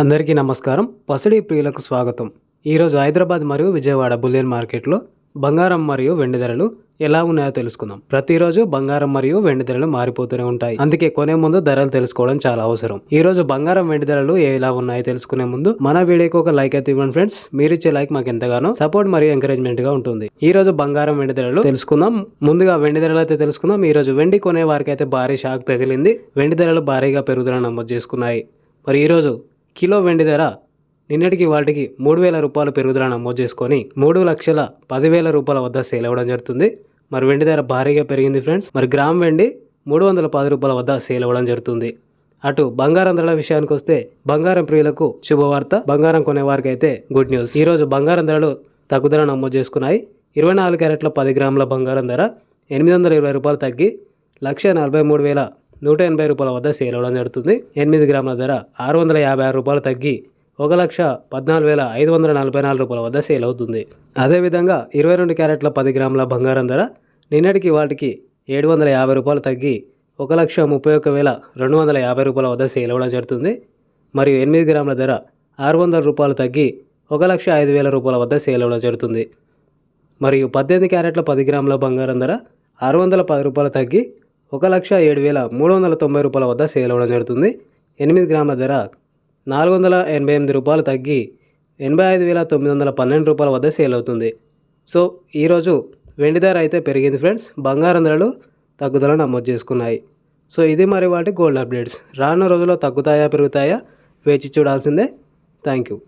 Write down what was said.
అందరికీ నమస్కారం. పసిడి ప్రియులకు స్వాగతం. ఈరోజు హైదరాబాద్ మరియు విజయవాడ బులియన్ మార్కెట్లో బంగారం మరియు వెండి ధరలు ఎలా ఉన్నాయో తెలుసుకుందాం. ప్రతిరోజు బంగారం మరియు వెండి ధరలు మారిపోతూనే ఉంటాయి. అందుకే కొనే ముందు ధరలు తెలుసుకోవడం చాలా అవసరం. ఈ రోజు బంగారం వెండి ధరలు ఎలా ఉన్నాయో తెలుసుకునే ముందు మన వీడియోకి ఒక లైక్ అయితే ఇవ్వండి ఫ్రెండ్స్. మీరు ఇచ్చే లైక్ మాకు ఎంతగానో సపోర్ట్ మరియు ఎంకరేజ్మెంట్గా ఉంటుంది. ఈ రోజు బంగారం వెండి ధరలు తెలుసుకుందాం. ముందుగా వెండి ధరలు అయితే తెలుసుకుందాం. ఈ రోజు వెండి కొనే వారికి అయితే భారీ షాక్ తగిలింది. వెండి ధరలు భారీగా పెరుగుదల నమోదు చేసుకున్నాయి. మరి ఈరోజు కిలో వెండి ధర నిన్నటికి వాటికి మూడు వేల రూపాయలు పెరుగుదల నమోదు చేసుకొని మూడు లక్షల పదివేల రూపాయల వద్ద సేల్ అవ్వడం జరుగుతుంది. మరి వెండి ధర భారీగా పెరిగింది ఫ్రెండ్స్. మరి గ్రామ్ వెండి మూడు వందల పది రూపాయల వద్ద సేల్ అవ్వడం జరుగుతుంది. అటు బంగారం ధరల విషయానికి వస్తే బంగారం ప్రియులకు శుభవార్త. బంగారం కొనే వారికి అయితే గుడ్ న్యూస్. ఈరోజు బంగారం ధరలు తగ్గుదల నమోదు చేసుకున్నాయి. ఇరవై నాలుగు క్యారెట్ల పది గ్రాముల బంగారం ధర ఎనిమిది వందల ఇరవై రూపాయలు తగ్గి లక్ష నలభై మూడు వేల నూట ఎనభై రూపాయల వద్ద సేల్ అవ్వడం జరుగుతుంది. ఎనిమిది గ్రాముల ధర ఆరు వందల యాభై ఆరు రూపాయలు తగ్గి ఒక లక్ష పద్నాలుగు వేల ఐదు వందల నలభై నాలుగు రూపాయల వద్ద సేల్ అవుతుంది. అదేవిధంగా ఇరవై రెండు క్యారెట్ల పది గ్రాముల బంగారం ధర నిన్నటికి వాటికి ఏడు వందల యాభై రూపాయలు తగ్గి ఒక లక్ష ముప్పై ఒక్క వేల రెండు వందల యాభై రూపాయల వద్ద సేల్ అవ్వడం జరుగుతుంది. మరియు ఎనిమిది గ్రాముల ధర ఆరు వందల రూపాయలు తగ్గి ఒక లక్ష ఐదు వేల రూపాయల వద్ద సేల్ అవ్వడం జరుగుతుంది. మరియు పద్దెనిమిది క్యారెట్ల పది గ్రాముల బంగారం ధర ఆరు వందల పది రూపాయలు తగ్గి ఒక లక్ష ఏడు వేల మూడు వందల తొంభై రూపాయల వద్ద సేల్ అవ్వడం జరుగుతుంది. ఎనిమిది గ్రాముల ధర నాలుగు వందల ఎనభై ఎనిమిది రూపాయలు తగ్గి ఎనభై ఐదు వేల తొమ్మిది వందల పన్నెండు రూపాయల వద్ద సేల్ అవుతుంది. సో ఈరోజు వెండి ధర అయితే పెరిగింది ఫ్రెండ్స్ బంగారం ధరలు తగ్గుదల నమోదు చేసుకున్నాయి. సో ఇది మరి వాటి గోల్డ్ అప్డేట్స్ రానున్న రోజుల్లో తగ్గుతాయా పెరుగుతాయా వేచి చూడాల్సిందే. Thank you